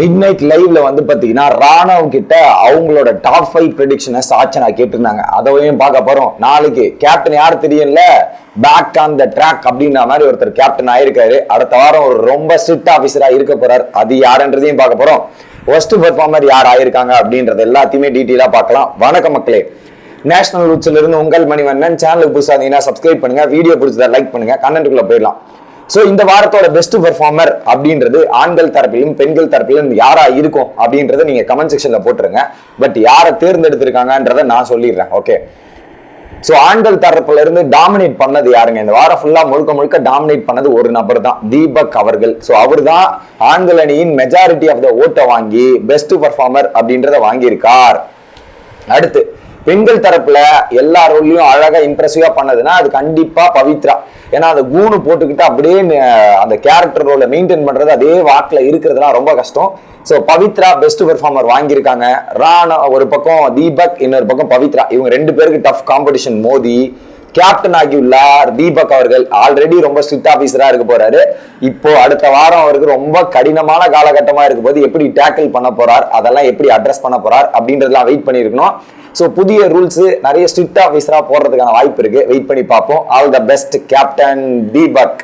Mid night லைவ்ல வந்து பாத்தீங்கன்னா ராணவ் கிட்ட அவங்களோட டாப் ஃபைவ் ப்ரெடிக்ஷனை சாச்சனா கேட்டிருந்தாங்க. அதையும் பார்க்க போறோம். நாளைக்கு கேப்டன் யார் தெரியும்ல? பேக் ஆன் த ட்ராக் அப்படின்ற மாதிரி ஒருத்தர் கேப்டன் ஆயிருக்காரு. அடுத்த வாரம் ஒரு ரொம்ப ஸ்ட்ரிக்ட் ஆஃபீஸரா இருக்க போறார். அது யாருன்றதையும் பார்க்க போறோம். ஒஸ்ட் பெர்ஃபார்மர் யார் ஆயிருக்காங்க அப்படின்றது எல்லாத்தையுமே டீட்டெயிலா பார்க்கலாம். வணக்கம் மக்களே. நேஷனல் ரூட்ஸ்ல இருந்து உங்கள் மணிவண்ணன். சேனலுக்கு புதுசா சப்ஸ்கிரைப் பண்ணுங்க. வீடியோ பிடிச்சதை லைக் பண்ணுங்க. கண்டென்ட்டுக்குள்ள போயிடலாம். ஸோ இந்த வாரத்தோட பெஸ்ட் பெர்ஃபார்மர் அப்படின்றது ஆண்கள் தரப்பிலும் பெண்கள் தரப்பிலும் யாரா இருக்கும் அப்படின்றத நீங்க கமெண்ட் செக்ஷன்ல போட்டுருங்க. பட் யாரை தேர்ந்தெடுத்திருக்காங்கன்றத நான் சொல்லிடுறேன் ஓகே ஸோ ஆண்கள் தரப்புல இருந்து டாமினேட் பண்ணது யாருங்க? இந்த வாரம் ஃபுல்லா முழுக்க முழுக்க டாமினேட் பண்ணது ஒரு நபர் தான் தீபக் அவர்கள். ஸோ அவர் தான் ஆண்கள் அணியின் மெஜாரிட்டி ஆஃப் த ஓட்டை வாங்கி பெஸ்ட் பெர்ஃபார்மர் அப்படின்றத வாங்கியிருக்கார். அடுத்து பெண்கள் தரப்புல எல்லா ரோல்லையும் அழகா இம்ப்ரெசிவா பண்ணதுன்னா அது கண்டிப்பா பவித்ரா. ஏன்னா அந்த கூணு போட்டுக்கிட்டு அப்படியே அந்த கேரக்டர் ரோலை மெயின்டைன் பண்றது அதே வாக்குல இருக்கிறதுலாம் ரொம்ப கஷ்டம். ஸோ பவித்ரா பெஸ்ட் பெர்ஃபார்மர் வாங்கியிருக்காங்க. ராணா ஒரு பக்கம் தீபக் இன்னொரு பக்கம் பவித்ரா. இவங்க ரெண்டு பேருக்கு டஃப் காம்படிஷன் மோதி கேப்டன் ஆகியுள்ளார் தீபக் அவர்கள். ஆல்ரெடி ரொம்ப ஸ்ட்ரிக்ட் ஆஃபீஸராக இருக்க போறாரு. இப்போ அடுத்த வாரம் அவருக்கு ரொம்ப கடினமான காலகட்டமா இருக்கும் போது எப்படி டேக்கிள் பண்ண போறார் அதெல்லாம் எப்படி அட்ரஸ் பண்ண போறார் அப்படின்றதெல்லாம் வெயிட் பண்ணியிருக்கணும். ஸோ புதிய ரூல்ஸ் நிறைய ஸ்ட்ரிக்ட் ஆஃபீஸராக போடுறதுக்கான வாய்ப்பு இருக்கு. வெயிட் பண்ணி பார்ப்போம். All the best captain Deepak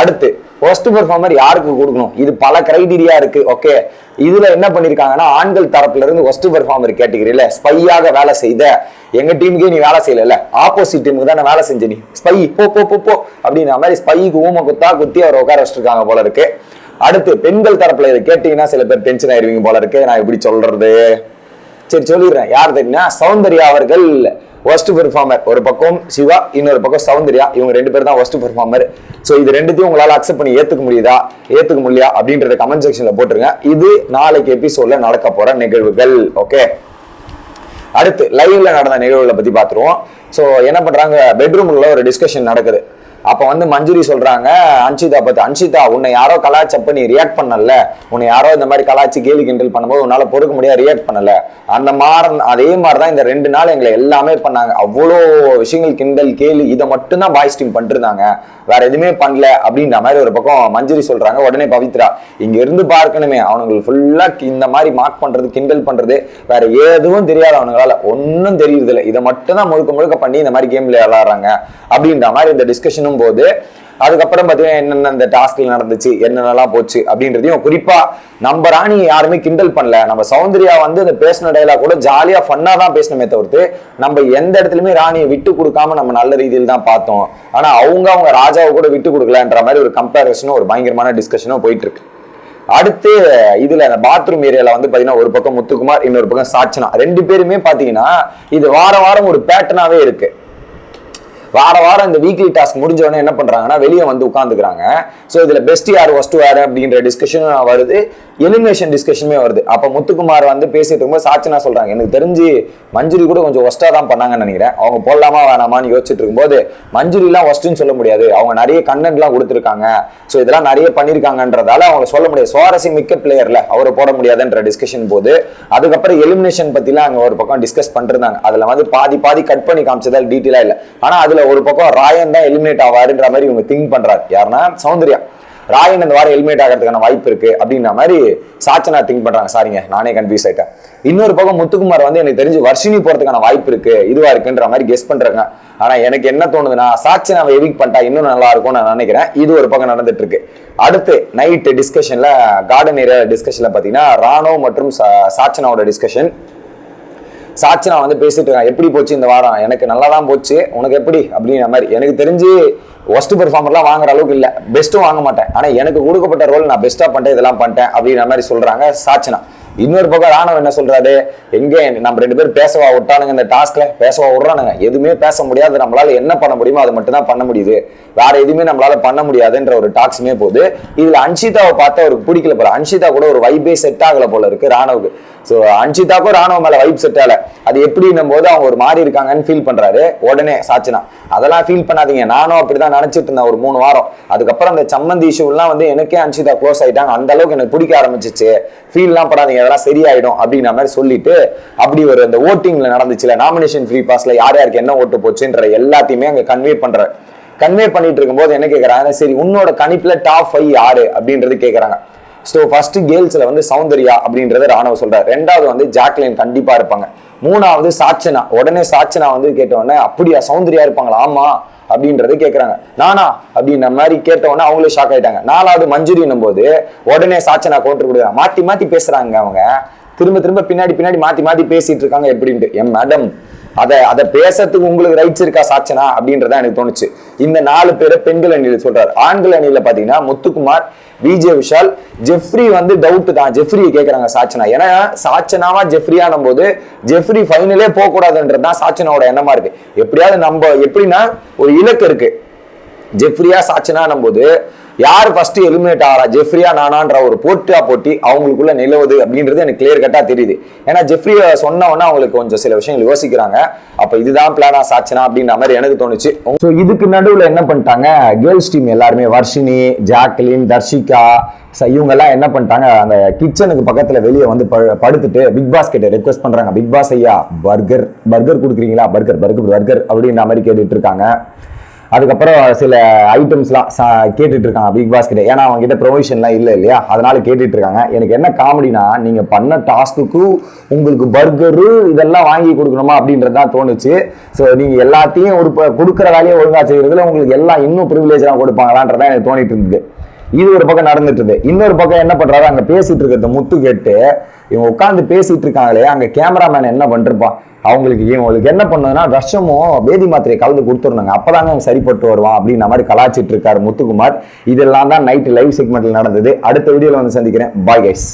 அடுத்து ஃபர்ஸ்ட் பெர்ஃபார்மர் யாருக்கு கொடுக்கணும்? இது பல கிரைடீரியா இருக்கு ஓகே இதுல என்ன பண்ணிருக்காங்கன்னா ஆண்கள் தரப்புல இருந்து ஃபர்ஸ்ட் பெர்ஃபார்மர் கேட்டகிரியில ஸ்பையாக வேலை செய்த எங்க டீமுக்கே நீ வேலை செய்யல ஆப்போசிட் டீமுக்கு தானே வேலை செஞ்ச நீ. ஸ்பை போ போ போ போ அப்படின்ற மாதிரி ஸ்பைக்கு ஊம குத்தா குத்தி அவர் உட்கார வச்சிருக்காங்க போல இருக்கு. அடுத்து பெண்கள் தரப்புல இதை கேட்டீங்கன்னா சில பேர் டென்ஷன் ஆயிருவீங்க போல இருக்கு. நான் எப்படி சொல்றது. சரி சொல்லிடுறேன். யார் தெரியுமா? சௌந்தர்யா அவர்கள் ஒஸ்ட் பெர்ஃபார்மர் ஒரு பக்கம் சிவா இன்னொரு பக்கம் சௌந்தர்யா. இவங்க ரெண்டு பேர் தான் ஒஸ்ட் பெர்ஃபார்மர் ஸோ இது ரெண்டுத்தையும் உங்களால் அக்செப்ட் பண்ணி ஏற்றுக்க முடியுதா? ஏற்றுக்க முடியா அப்படின்றத கமெண்ட் செக்ஷனில் போட்டுருங்க. இது நாளைக்கு எபிசோட்ல நடக்க போகிற நிகழ்வுகள். ஓகே அடுத்து லைவ்ல நடந்த நிகழ்வுகளை பற்றி பார்த்துருவோம். ஸோ என்ன பண்ணுறாங்க பெட்ரூம்ல ஒரு டிஸ்கஷன் நடக்குது. அப்போ வந்து மஞ்சுரி சொல்கிறாங்க அன்ஷிதா பார்த்து அன்ஷிதா உன்னை யாரோ கலாய்ச்சப்ப நீ ரியாக்ட் பண்ணல. உன்னை யாரோ இந்த மாதிரி கலாச்சி கேலி கிண்டல் பண்ணும்போது உன்னால் பொறுக்க முடியாது ரியாக்ட் பண்ணல. அந்த மாதிரி அதே மாதிரி தான் இந்த ரெண்டு நாள் எங்களை எல்லாமே பண்ணாங்க. அவ்வளோ விஷயங்கள் கிண்டல் கேலி இதை மட்டும்தான் பாய்ஸ் டீம் பண்ணிருந்தாங்க. வேற எதுவுமே பண்ணல அப்படின்ற மாதிரி ஒரு பக்கம் மஞ்சுரி சொல்கிறாங்க உடனே பவித்ரா. இங்கே இருந்து பார்க்கணுமே அவனுங்களுக்கு ஃபுல்லாக இந்த மாதிரி மார்க் பண்ணுறது கிண்டல் பண்ணுறது வேற எதுவும் தெரியாது அவனுங்களால. ஒன்றும் தெரியுறதில்லை. இதை மட்டும் தான் முழுக்க முழுக்க பண்ணி இந்த மாதிரி கேம் விளையாடுறாங்க. அப்படின்ற மாதிரி இந்த டிஸ்கஷனும் போது அதுக்கப்புறம் பார்த்தீங்கன்னா என்னென்ன இந்த டாஸ்க்ல நடந்துச்சு என்னென்னலாம் போச்சு அப்படின்றதையும் குறிப்பா நம்ம ராணி யாருமே கிண்டல் பண்ணல. நம்ம சௌந்தர்யா வந்து அந்த பேசின டைலாக் கூட ஜாலியா ஃபன்னா தான் பேசணுமே தவிர்த்து நம்ம எந்த இடத்துலயுமே ராணியை விட்டு கொடுக்காம நம்ம நல்ல ரீதியில் தான் பார்த்தோம். ஆனா அவங்க அவங்க ராஜாவை கூட விட்டு கொடுக்கலன்ற மாதிரி ஒரு கம்பேரிசனும் ஒரு பயங்கரமான டிஸ்கஷனும் போயிட்டு இருக்கு அடுத்து இதுல பாத்ரூம் ஏரியால வந்து பாத்தீங்கன்னா ஒரு பக்கம் முத்துக்குமார் இன்னொரு பக்கம் சாட்சனா ரெண்டு பேருமே பாத்தீங்கன்னா இது வார வாரம் ஒரு பேட்டர்னாவே இருக்கு. வார வாரம் இந்த வீக்லி டாஸ்க் முடிஞ்ச உடனே என்ன பண்றாங்கன்னா வெளியே வந்து உட்காந்துக்கிறாங்க ஸோ இதுல பெஸ்ட் யார் ஒஸ்ட் யார் அப்படின்ற டிஸ்கஷனும் வருது. எலிமினேஷன் டிஸ்கஷனுமே வருது. அப்ப முத்துக்குமார் வந்து பேசிட்டு இருக்கும்போது சாட்சினா சொல்றாங்க எனக்கு தெரிஞ்சு மஞ்சுரி கூட கொஞ்சம் ஒஸ்டா தான் பண்ணாங்கன்னு நினைக்கிறேன். அவங்க போடலாமா வேணாமான்னு யோசிச்சுட்டு இருக்கும்போது மஞ்சுரிலாம் ஒஸ்ட்டுன்னு சொல்ல முடியாது. அவங்க நிறைய கண்டென்ட்லாம் கொடுத்துருக்காங்க. ஸோ இதெல்லாம் நிறைய பண்ணியிருக்காங்கன்றதால அவங்க சொல்ல முடியாது. சுவாரஸ்யம் மிக்க பிளேயர்ல அவரை போட முடியாதுன்ற டிஸ்கஷன் போது அதுக்கப்புறம் எலிமினேஷன் பத்திலாம் அங்க ஒரு பக்கம் டிஸ்கஸ் பண்ணிருந்தாங்க. அதுல வந்து பாதி பாதி கட் பண்ணி காமிச்சதால் டீட்டெயிலா இல்ல. ஆனா அதுல ஒரு பக்கம் ராயன் தான் எலிமினேட் ஆவாருன்ற மாதிரி இவங்க திங்க் பண்றாரு யாருன்னா சௌந்தர்யா. ராயன் இந்த வாரம் எலிமினேட் ஆகிறதுக்கான வாய்ப்பு இருக்கு அப்படின்ற மாதிரி சாச்சனா திங்க் பண்றாங்க. சாரிங்க நானே கன்ஃபியூஸ் ஆயிட்டேன். இன்னொரு பக்கம் முத்துக்குமார் வந்து எனக்கு தெரிஞ்சு வர்ஷினி போறதுக்கான வாய்ப்பு இருக்கு. இதுவா இருக்குன்ற மாதிரி கெஸ் பண்றாங்க. ஆனா எனக்கு என்ன தோணுதுன்னா சாச்சனாவை எவிக் பண்ணிட்டா இன்னும் நல்லா இருக்கும்னு நான் நினைக்கிறேன். இது ஒரு பக்கம் நடந்துட்டு இருக்கு. அடுத்து நைட் டிஸ்கஷன்ல கார்டன் ஏரியா டிஸ்கஷன்ல பாத்தீங்கன்னா ராணோ மற்றும் சாச்சனாவோட டிஸ்கஷன் சாட்சி நான் வந்து பேசிட்டு இருக்கேன். எப்படி போச்சு இந்த வாரம்? எனக்கு நல்லா தான் போச்சு. உனக்கு எப்படி? அப்படின்ற மாதிரி. எனக்கு தெரிஞ்சு ஒஸ்ட் பெர்ஃபார்மர்லாம் வாங்குற அளவுக்கு இல்லை. பெஸ்ட்டும் வாங்க மாட்டேன். ஆனால் எனக்கு கொடுக்கப்பட்ட ரோல் நான் பெஸ்ட்டாக பண்ணிட்டேன் இதெல்லாம் பண்ணிட்டேன் அப்படின்ற மாதிரி சொல்கிறாங்க சாட்சினா இன்னொரு பக்கம் ராணவ் என்ன சொல்றாரு? எங்க நம்ம ரெண்டு பேரும் பேசவா விட்டானுங்க இந்த டாஸ்க்ல பேசவா விடுறானுங்க. எதுவுமே பேச முடியாது. நம்மளால என்ன பண்ண முடியுமோ அதை மட்டும் தான் பண்ண முடியுது. வேற எதுவுமே நம்மளால பண்ண முடியாதுன்ற ஒரு டாக்ஸுமே போகுது. இதுல அன்ஷிதாவை பார்த்தா அவருக்கு பிடிக்கல போல அன்ஷிதா கூட ஒரு வைபே செட் ஆகல போல இருக்கு ராணவுக்கு. ஸோ அன்ஷிதாக்கும் ராணுவ மேல வைப் செட் ஆகல. அது எப்படின்னும் போது அவங்க ஒரு மாறி இருக்காங்கன்னு ஃபீல் பண்றாரு. உடனே சாச்சினா அதெல்லாம் ஃபீல் பண்ணாதீங்க. நானும் அப்படிதான் நினைச்சிட்டு இருந்தேன் ஒரு மூணு வாரம். அதுக்கப்புறம் அந்த சம்மந்தி இஷ்யூலாம் வந்து எனக்கே அன்ஷிதா க்ளோஸ் ஆயிட்டாங்க. அந்த அளவுக்கு எனக்கு பிடிக்க ஆரம்பிச்சிச்சு. ஃபீல்லாம் படாதீங்க. இதெல்லாம் சரியாயிடும் அப்படிங்கிற மாதிரி சொல்லிட்டு அப்படி ஒரு அந்த ஓட்டிங்ல நடந்துச்சுல நாமினேஷன் ஃப்ரீ பாஸ்ல யார் யாருக்கு என்ன ஓட்டு போச்சுன்ற எல்லாத்தையுமே அங்க கன்வே பண்ற கன்வே பண்ணிட்டு இருக்கும்போது என்ன கேக்குறாங்க சரி உன்னோட கணிப்புல டாப் ஃபைவ் யாரு அப்படின்றது கேக்குறாங்க. ஸோ ஃபர்ஸ்ட் கேர்ள்ஸ்ல வந்து சௌந்தர்யா அப்படின்றத ராணுவ சொல்றாரு. ரெண்டாவது வந்து ஜாக்லின் கண்டிப்பா இருப்பாங்க. மூணாவது சாட்சனா. உடனே சாட்சனா வந்து கேட்ட உடனே அப்படியா சௌந்தர்யா இருப்பாங்களா? ஆமா அப்படின்றத கேட்குறாங்க நானா? அப்படின்ற மாதிரி கேட்டவொடனே அவங்களே ஷாக் ஆயிட்டாங்க. நாலாவது மஞ்சுரின்னும் போது உடனே சாட்சனா கோட்டு கொடுக்குறாங்க மாத்தி மாத்தி பேசுறாங்க அவங்க. திரும்ப திரும்ப பின்னாடி பின்னாடி மாத்தி மாத்தி பேசிட்டு இருக்காங்க எப்படின்ட்டு. என் மேடம் அதை அதை பேசுறதுக்கு உங்களுக்கு ரைட்ஸ் இருக்கா சாட்சனா? அப்படின்றத எனக்கு தோணுச்சு. இந்த நாலு பேரை பெண்கள் அணியில் சொல்றாரு. ஆண்கள் அணியில பாத்தீங்கன்னா முத்துக்குமார் விஜே விஷால் ஜெஃப்ரி வந்து டவுட் தான். ஜெஃப்ரியை கேக்குறாங்க சாச்சனா. ஏன்னா சாச்சனாவா ஜெஃப்ரியானும் போது ஜெஃப்ரி ஃபைனலே போகக்கூடாதுன்றது தான் சாச்சனாவோட எண்ணமா இருக்கு. எப்படியாவது நம்ம எப்படின்னா ஒரு இலக்கு இருக்கு. ஜெஃப்ரியா சாச்சனானும் போது யார் ஃபர்ஸ்ட் எலிமினேட் ஆகிறா ஜெஃப்ரியா நானான்ற ஒரு போட்டியா போட்டி அவங்களுக்குள்ள நிலவுது அப்படின்றது எனக்கு கிளியர் கட்டா தெரியுது. ஏன்னா ஜெஃப்ரியை சொன்ன உடனே அவங்களுக்கு கொஞ்சம் சில விஷயங்கள் யோசிக்கிறாங்க. அப்ப இதுதான் பிளானா சாச்சனா அப்படின்ற மாதிரி எனக்கு தோணுச்சு. ஸோ இதுக்கு நடுவில் என்ன பண்ணிட்டாங்க? கேர்ள்ஸ் டீம் எல்லாருமே வர்ஷினி ஜாக்லின் தர்ஷிகா இவங்க எல்லாம் என்ன பண்ணிட்டாங்க? அந்த கிச்சனுக்கு பக்கத்துல வெளியே வந்து ப- படுத்துட்டு பிக் பாஸ் கிட்ட ரெக்வஸ்ட் பண்றாங்க. பிக் பாஸ் ஐயா பர்கர் பர்கர் கொடுக்குறீங்களா? பர்கர் பர்கர் பர்கர் அப்படின்ற மாதிரி கேட்டுட்டு இருக்காங்க. அதுக்கப்புறம் சில ஐட்டம்ஸ்லாம் சா- கேட்டுட்டு இருக்காங்க பிக் பாஸ் கிட்ட. ஏன்னா அவங்க கிட்ட ப்ரொவிஷன்லாம் இல்லை இல்லையா? அதனால கேட்டுட்டு இருக்காங்க எனக்கு என்ன காமெடினா நீங்க பண்ண டாஸ்க்கு உங்களுக்கு பர்கரு இதெல்லாம் வாங்கி கொடுக்கணுமா அப்படின்றது தான் தோணுச்சு. ஸோ நீங்க எல்லாத்தையும் ஒரு கொடுக்குற வேலையை ஒழுங்காக செய்யறதுல உங்களுக்கு எல்லாம் இன்னும் ப்ரிவிலேஜ்லாம் கொடுப்பாங்களான்றதான் எனக்கு தோணிட்டு இருந்தது இது ஒரு பக்கம் நடந்துட்டு இருக்கு இன்னொரு பக்கம் என்ன பண்றாரு? அங்க பேசிட்டு இருக்கிறத முத்து கேட்டு இவங்க உட்காந்து பேசிட்டு இருக்காங்களே அங்க கேமராமேன் என்ன பண்ணிருப்பான் அவங்களுக்கு இவங்களுக்கு என்ன பண்ணதுன்னா ரஷமும் வேதி மாத்திரையை கலந்து கொடுத்துருந்தாங்க அப்பதாங்க அவங்க சரிப்பட்டு வருவான் அப்படின்ற மாதிரி கலாச்சிட்டு இருக்காரு முத்துக்குமார். இதெல்லாம் தான் நைட் லைவ் செக்மெண்ட்ல நடந்தது. அடுத்த வீடியோல வந்து சந்திக்கிறேன். Bye guys